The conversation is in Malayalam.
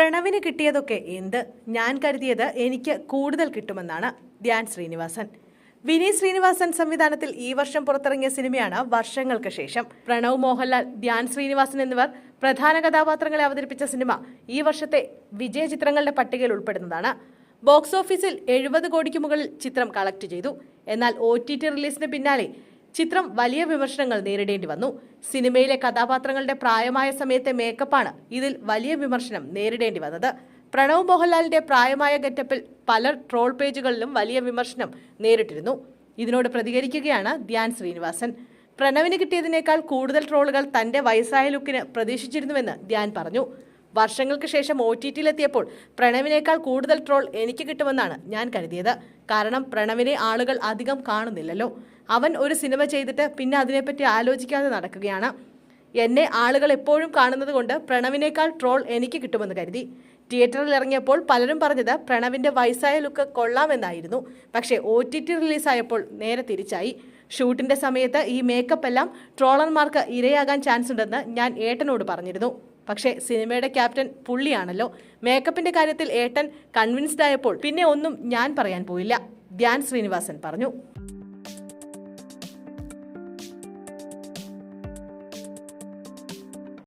പ്രണവിന് കിട്ടിയതൊക്കെ എന്ത്? ഞാൻ കരുതിയത് എനിക്ക് കൂടുതൽ കിട്ടുമെന്നാണ് ധ്യാൻ ശ്രീനിവാസൻ. വിനീത് ശ്രീനിവാസൻ സംവിധാനത്തിൽ ഈ വർഷം പുറത്തിറങ്ങിയ സിനിമയാണ് വർഷങ്ങൾക്ക് ശേഷം. പ്രണവ് മോഹൻലാൽ ധ്യാൻ ശ്രീനിവാസൻ എന്നിവർ പ്രധാന കഥാപാത്രങ്ങളെ അവതരിപ്പിച്ച സിനിമ ഈ വർഷത്തെ വിജയ ചിത്രങ്ങളുടെ പട്ടികയിൽ ഉൾപ്പെടുന്നതാണ്. ബോക്സ് ഓഫീസിൽ എഴുപത് കോടിക്ക് മുകളിൽ ചിത്രം കളക്ട് ചെയ്തു. എന്നാൽ ഒ ടി ടി റിലീസിന് പിന്നാലെ ചിത്രം വലിയ വിമർശനങ്ങൾ നേരിടേണ്ടി വന്നു. സിനിമയിലെ കഥാപാത്രങ്ങളുടെ പ്രായമായ സമയത്തെ മേക്കപ്പാണ് ഇതിൽ വലിയ വിമർശനം നേരിടേണ്ടി വന്നത്. പ്രണവ് മോഹൻലാലിന്റെ പ്രായമായ ഗെറ്റപ്പിൽ പല ട്രോൾ പേജുകളിലും വലിയ വിമർശനം നേരിട്ടിരുന്നു. ഇതിനോട് പ്രതികരിക്കുകയാണ് ധ്യാൻ ശ്രീനിവാസൻ. പ്രണവിന് കിട്ടിയതിനേക്കാൾ കൂടുതൽ ട്രോളുകൾ തന്റെ വയസ്സായ ലുക്കിന് പ്രതീക്ഷിച്ചിരുന്നുവെന്ന് ധ്യാൻ പറഞ്ഞു. വർഷങ്ങൾക്ക് ശേഷം ഒ ടി ടിയിലെത്തിയപ്പോൾ പ്രണവിനേക്കാൾ കൂടുതൽ ട്രോൾ എനിക്ക് കിട്ടുമെന്നാണ് ഞാൻ കരുതിയത്. കാരണം പ്രണവിനെ ആളുകൾ അധികം കാണുന്നില്ലല്ലോ. അവൻ ഒരു സിനിമ ചെയ്തിട്ട് പിന്നെ അതിനെപ്പറ്റി ആലോചിക്കാതെ നടക്കുകയാണ്. എന്നെ ആളുകൾ എപ്പോഴും കാണുന്നത് കൊണ്ട് പ്രണവിനേക്കാൾ ട്രോൾ എനിക്ക് കിട്ടുമെന്ന് കരുതി. തിയേറ്ററിൽ ഇറങ്ങിയപ്പോൾ പലരും പറഞ്ഞത് പ്രണവിന്റെ വയസ്സായ ലുക്ക് കൊള്ളാമെന്നായിരുന്നു. പക്ഷേ ഒ ടി ടി റിലീസായപ്പോൾ നേരെ തിരിച്ചായി. ഷൂട്ടിന്റെ സമയത്ത് ഈ മേക്കപ്പ് എല്ലാം ട്രോളർമാർക്ക് ഇരയാകാൻ ചാൻസ് ഉണ്ടെന്ന് ഞാൻ ഏട്ടനോട് പറഞ്ഞിരുന്നു. പക്ഷേ സിനിമയുടെ ക്യാപ്റ്റൻ പുള്ളിയാണല്ലോ. മേക്കപ്പിന്റെ കാര്യത്തിൽ ഏട്ടൻ കൺവിൻസ്ഡ് ആയപ്പോൾ പിന്നെ ഒന്നും ഞാൻ പറയാൻ പോയില്ല. ധ്യാൻ ശ്രീനിവാസൻ പറഞ്ഞു.